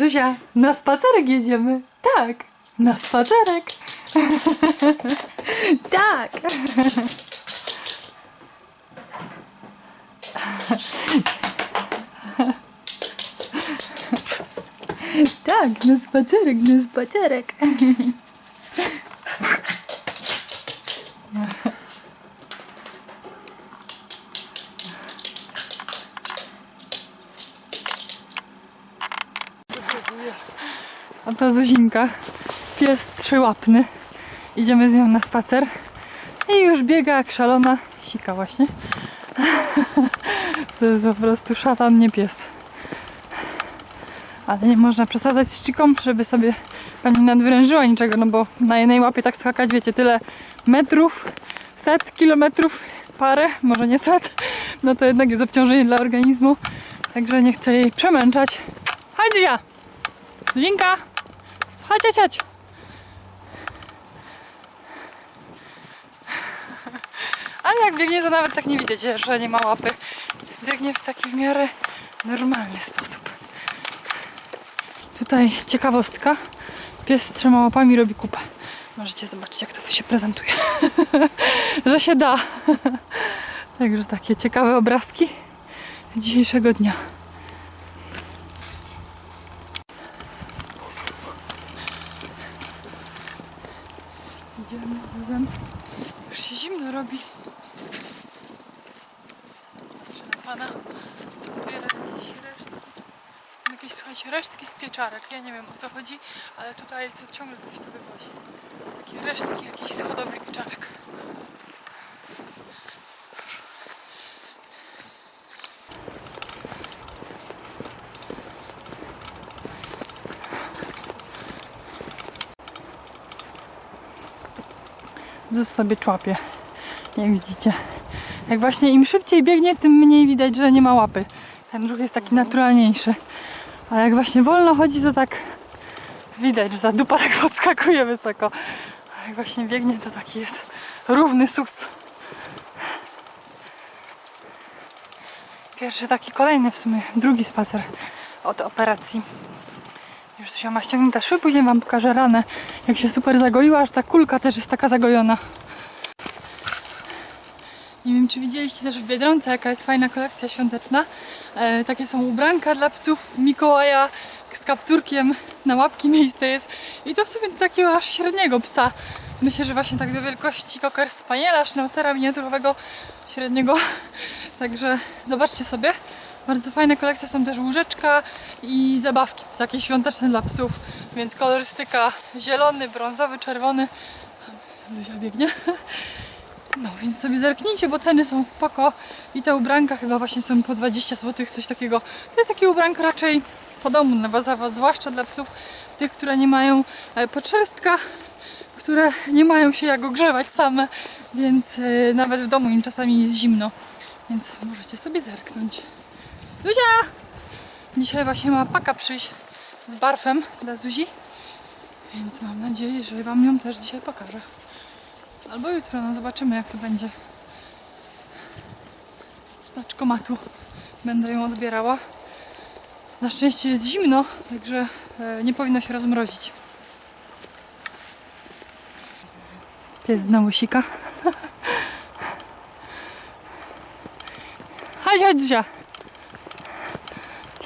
Zuzia, na spacerek jedziemy. Tak, na spacerek. tak. tak, na spacerek, na spacerek. A to Zuzinka, pies trzyłapny. Idziemy z nią na spacer. I już biega jak szalona. Sika właśnie. To jest po prostu szatan, nie pies. Ale nie można przesadzać z ściką, żeby sobie pani nadwyrężyła niczego, no bo na jednej łapie tak skakać, wiecie, tyle metrów, set kilometrów, parę, może nie set, no to jednak jest obciążenie dla organizmu. Także nie chcę jej przemęczać. Chodź, Zuzia! Zuzinka! Chodź, chodź, chodź! Ale jak biegnie, to nawet tak nie widać, że nie ma łapy. Biegnie w taki w miarę normalny sposób. Tutaj ciekawostka. Pies z trzema łapami robi kupę. Możecie zobaczyć, jak to się prezentuje. że się da. Także takie ciekawe obrazki dzisiejszego dnia. Idziemy z Zuzem. Już się zimno robi. Patrzę na pana, co zbiera jakieś resztki. Są jakieś, słuchajcie, resztki z pieczarek. Ja nie wiem o co chodzi, ale tutaj to ciągle ktoś to wywozi. Takie resztki jakiejś z hodowli pieczarek. Zus sobie człapie, jak widzicie. Jak właśnie im szybciej biegnie, tym mniej widać, że nie ma łapy. Ten ruch jest taki naturalniejszy. A jak właśnie wolno chodzi, to tak widać, że ta dupa tak podskakuje wysoko. A jak właśnie biegnie, to taki jest równy sus. Pierwszy taki kolejny w sumie, drugi spacer od operacji. Już się ma ściągnięta szwy, później wam pokażę ranę, jak się super zagoiła, aż ta kulka też jest taka zagojona. Czy widzieliście też w Biedronce, jaka jest fajna kolekcja świąteczna. E, takie są ubranka dla psów Mikołaja z kapturkiem, na łapki miejsce jest. I to w sumie takiego aż średniego psa. Myślę, że właśnie tak do wielkości Cocker Spaniela, sznaucera miniaturowego, średniego. Także zobaczcie sobie. Bardzo fajne kolekcje są też łóżeczka i zabawki takie świąteczne dla psów. Więc kolorystyka zielony, brązowy, czerwony. Zuzia biegnie. No więc sobie zerknijcie, bo ceny są spoko i te ubranka chyba właśnie są po 20 zł, coś takiego. To jest takie ubranko raczej po domu, na was, zwłaszcza dla psów, tych, które nie mają e, podszerstka, które nie mają się jak ogrzewać same, więc e, nawet w domu im czasami jest zimno, więc możecie sobie zerknąć. Zuzia! Dzisiaj właśnie ma paka przyjść z barfem dla Zuzi, więc mam nadzieję, że Wam ją też dzisiaj pokażę. Albo jutro, no zobaczymy jak to będzie. Z paczkomatu będę ją odbierała. Na szczęście jest zimno, także e, nie powinno się rozmrozić. Pies znowu sika. Chodź, chodź Zuzia.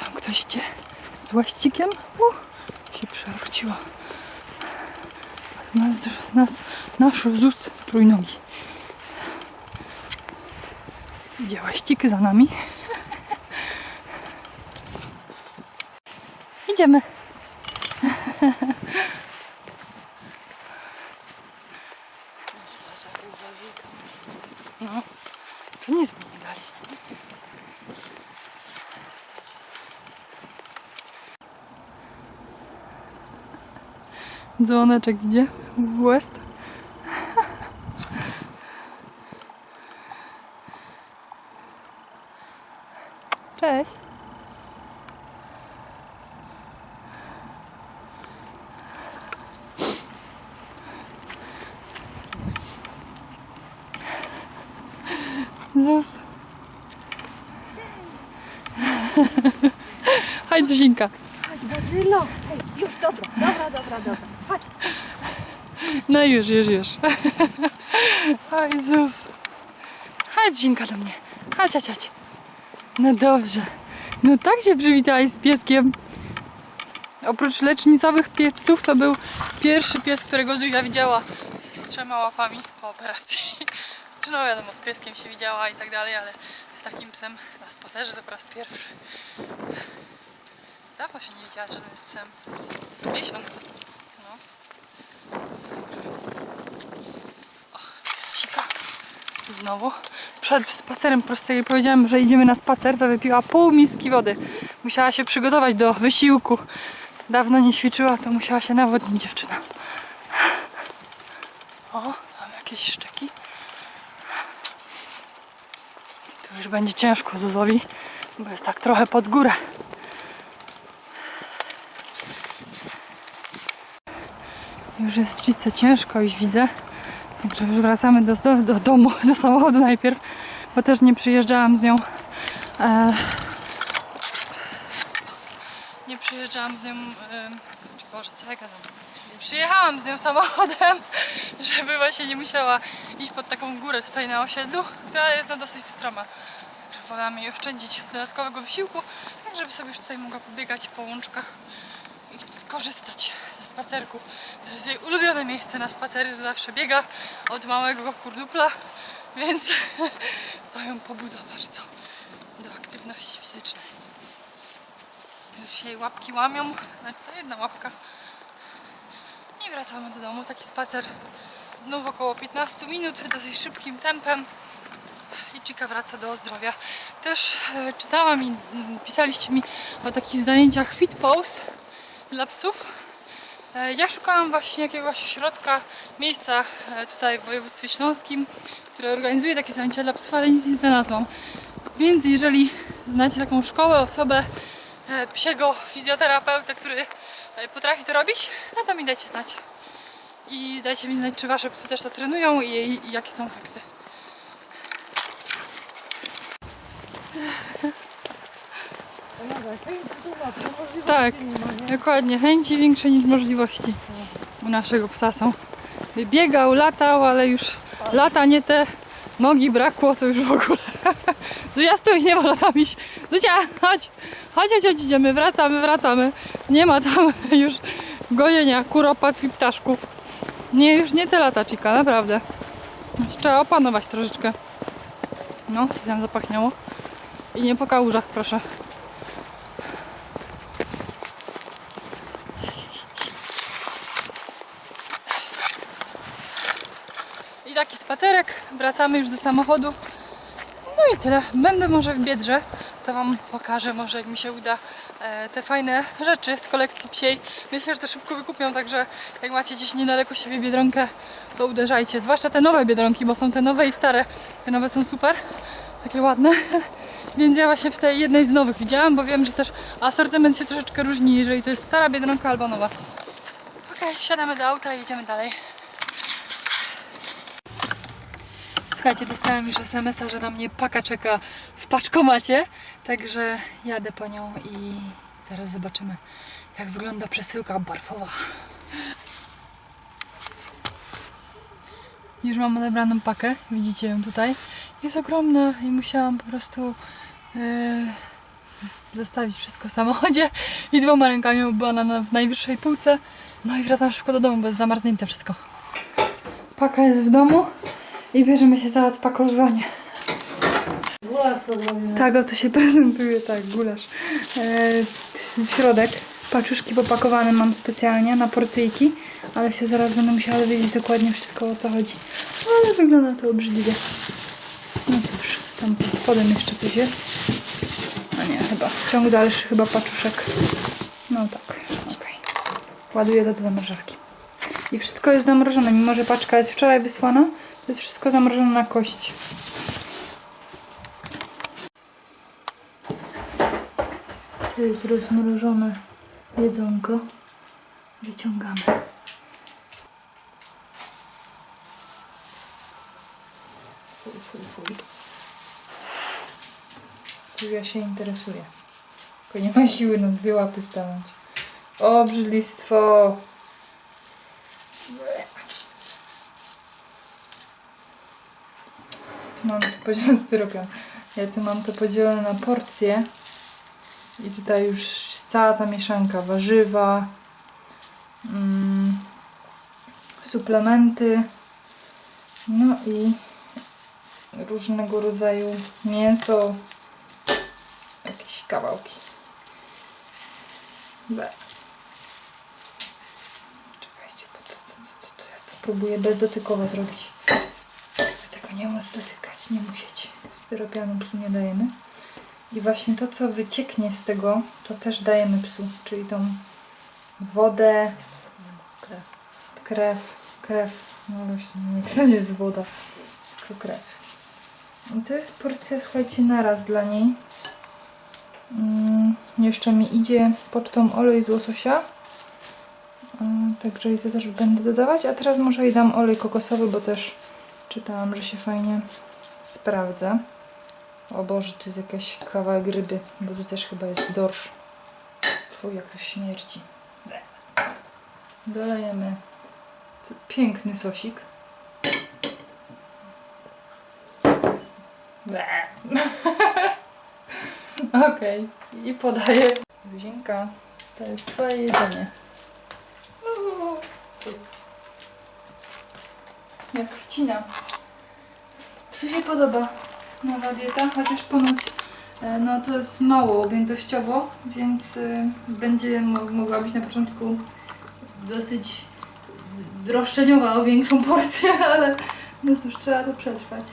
Tam ktoś idzie z łaścikiem. Uh, się przewróciła. Nas, nas, nasz ZUS trójnogi. Idzie łaścik za nami. Idziemy. No, to nic mi nie dali. Dzwoneczek idzie w West. Cześć. Zus. Chodź, Zuzinka. Chodź, Zylo, hej, już, dobra, dobra, dobra, dobra. Chodź. No już, już, już. O Jezus. Chodź, Zinka, do mnie. Chodź, chodź, chodź. No dobrze. No tak się przywitałaś z pieskiem. Oprócz lecznicowych piesów, to był pierwszy pies, którego Zuzia widziała z trzema łapami po operacji. No wiadomo, z pieskiem się widziała i tak dalej, ale z takim psem na spacerze to po raz pierwszy. Dawno się nie widziała z żadnym z psem. Z, z miesiąc. No. Sika. Znowu. Przed spacerem po prostu jej powiedziałem, że idziemy na spacer, to wypiła pół miski wody. Musiała się przygotować do wysiłku. Dawno nie ćwiczyła, to musiała się nawodnić dziewczyna. O, tam jakieś szczeki. Tu już będzie ciężko Zuzowi, bo jest tak trochę pod górę. Już jest czyce ciężko, już widzę. Także już wracamy do, do, do domu, do samochodu najpierw, bo też nie przyjeżdżałam z nią. E, nie przyjeżdżałam z nią. E, czy Boże, co ja gadam? Przyjechałam z nią samochodem, żeby właśnie nie musiała iść pod taką górę tutaj na osiedlu, która jest no dosyć stroma. Także wolałam jej oszczędzić dodatkowego wysiłku, tak żeby sobie już tutaj mogła pobiegać po łączkach i skorzystać ze spacerku. To jest jej ulubione miejsce na spacery, zawsze biega od małego kurdupla, więc to ją pobudza bardzo do aktywności fizycznej. Już jej łapki łamią, ta jedna łapka. I wracamy do domu. Taki spacer znów około 15 minut, dosyć szybkim tempem. I Chica wraca do zdrowia. Też e, czytałam i pisaliście mi o takich zajęciach Fit Pose dla psów. E, Ja szukałam właśnie jakiegoś środka, miejsca e, tutaj w województwie śląskim, które organizuje takie zajęcia dla psów, ale nic nie znalazłam. Więc jeżeli znacie taką szkołę, osobę, e, psiego fizjoterapeutę, który potrafi to robić, no to mi dajcie znać. I dajcie mi znać, czy wasze psy też to trenują i, i jakie są efekty. Tak, dokładnie. Chęci większe niż możliwości u naszego psa są. Biegał, latał, ale już lata nie te nogi brakło, to już w ogóle. Zuzia, stój, nie wolno tam iść. Zuzia, chodź, chodź, chodź, idziemy, wracamy, wracamy. Nie ma tam już gojenia kuropat i ptaszków. Nie, już nie te lata, Chica, naprawdę. Trzeba opanować troszeczkę. No, co tam zapachniało. I nie po kałużach, proszę. I spacerek, wracamy już do samochodu. No i tyle. Będę może w Biedrze, to Wam pokażę, może jak mi się uda e, te fajne rzeczy z kolekcji psiej. Myślę, że to szybko wykupią, także jak macie gdzieś niedaleko siebie Biedronkę, to uderzajcie. Zwłaszcza te nowe Biedronki, bo są te nowe i stare. Te nowe są super, takie ładne. Więc ja właśnie w tej jednej z nowych widziałam, bo wiem, że też asortyment się troszeczkę różni, jeżeli to jest stara Biedronka albo nowa. Okej, wsiadamy do auta i jedziemy dalej. Słuchajcie, dostałem już SMS-a, że na mnie paka czeka w paczkomacie, także jadę po nią i zaraz zobaczymy, jak wygląda przesyłka barfowa. Już mam odebraną pakę, widzicie ją tutaj. Jest ogromna i musiałam po prostu yy, zostawić wszystko w samochodzie i dwoma rękami była na w najwyższej półce. No i wracam szybko do domu, bo jest zamarznięte wszystko. Paka jest w domu i bierzemy się za odpakowywanie. Gulasz zrobimy. Tak, oto się prezentuje, tak, gulasz. E, środek, paczuszki popakowane mam specjalnie na porcyjki, ale się zaraz będę musiała dowiedzieć dokładnie wszystko o co chodzi. Ale wygląda to obrzydliwie. No cóż, tam pod spodem jeszcze coś jest. A nie, chyba ciąg dalszy, chyba paczuszek. No tak, okej. Ładuję to do zamrażarki. I wszystko jest zamrożone, mimo że paczka jest wczoraj wysłana, to jest wszystko zamrożone na kość. To jest rozmrożone jedzonko. Wyciągamy. Fuj, fuj, się interesuje. Tylko nie ma siły na dwie łapy stanąć. Obrzydlistwo. Podzielone styropian. Ja tu mam to podzielone na porcje. I tutaj już cała ta mieszanka. Warzywa, mm, suplementy, no i różnego rodzaju mięso, jakieś kawałki. Be. Czekajcie, bo to, to, to, to, ja to próbuję bezdotykowo zrobić. Wy tego nie móc nie musieć. Styropianu psu nie dajemy. I właśnie to, co wycieknie z tego, to też dajemy psu, czyli tą wodę, Krew. krew, krew, no właśnie, nie, to nie jest woda, tylko krew. I to jest porcja, słuchajcie, naraz dla niej. Mm, jeszcze mi idzie pocztą olej z łososia. Mm, Także i to też będę dodawać. A teraz może jej dam olej kokosowy, bo też czytałam, że się fajnie sprawdza. O Boże, tu jest jakaś kawałek ryby, bo tu też chyba jest dorsz. Fuj, jak to śmierdzi. Dolejemy piękny sosik. Okej, i podaję. Zuzinka, to jest twoje jedzenie. Jak wcina. Psu się podoba nowa dieta, chociaż ponoć e, no to jest mało objętościowo, więc y, będzie mo- mogła być na początku dosyć roszczeniowa o większą porcję, ale no cóż, trzeba to przetrwać.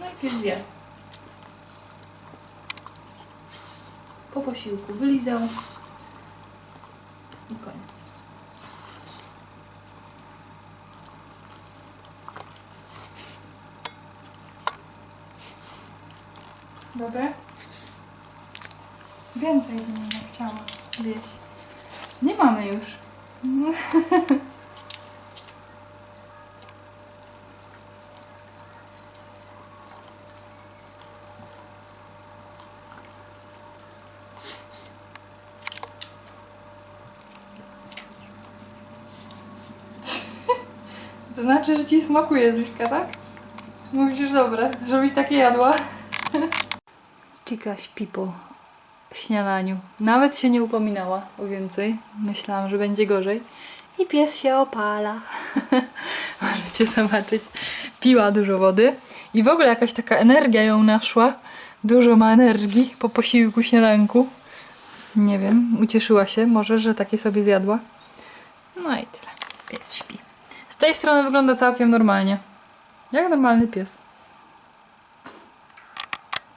No i pies zje. Po posiłku wylizał i koniec. Dobre? Więcej bym nie zjeść. Nie mamy już. To znaczy, że ci smakuje Zuśka, tak? Mówisz, że dobre, żebyś takie jadła. Chica śpi po śniadaniu. Nawet się nie upominała o więcej. Myślałam, że będzie gorzej. I pies się opala. Możecie zobaczyć. Piła dużo wody. I w ogóle jakaś taka energia ją naszła. Dużo ma energii po posiłku, śniadanku. Nie wiem, ucieszyła się może, że takie sobie zjadła. No i tyle. Pies śpi. Z tej strony wygląda całkiem normalnie. Jak normalny pies.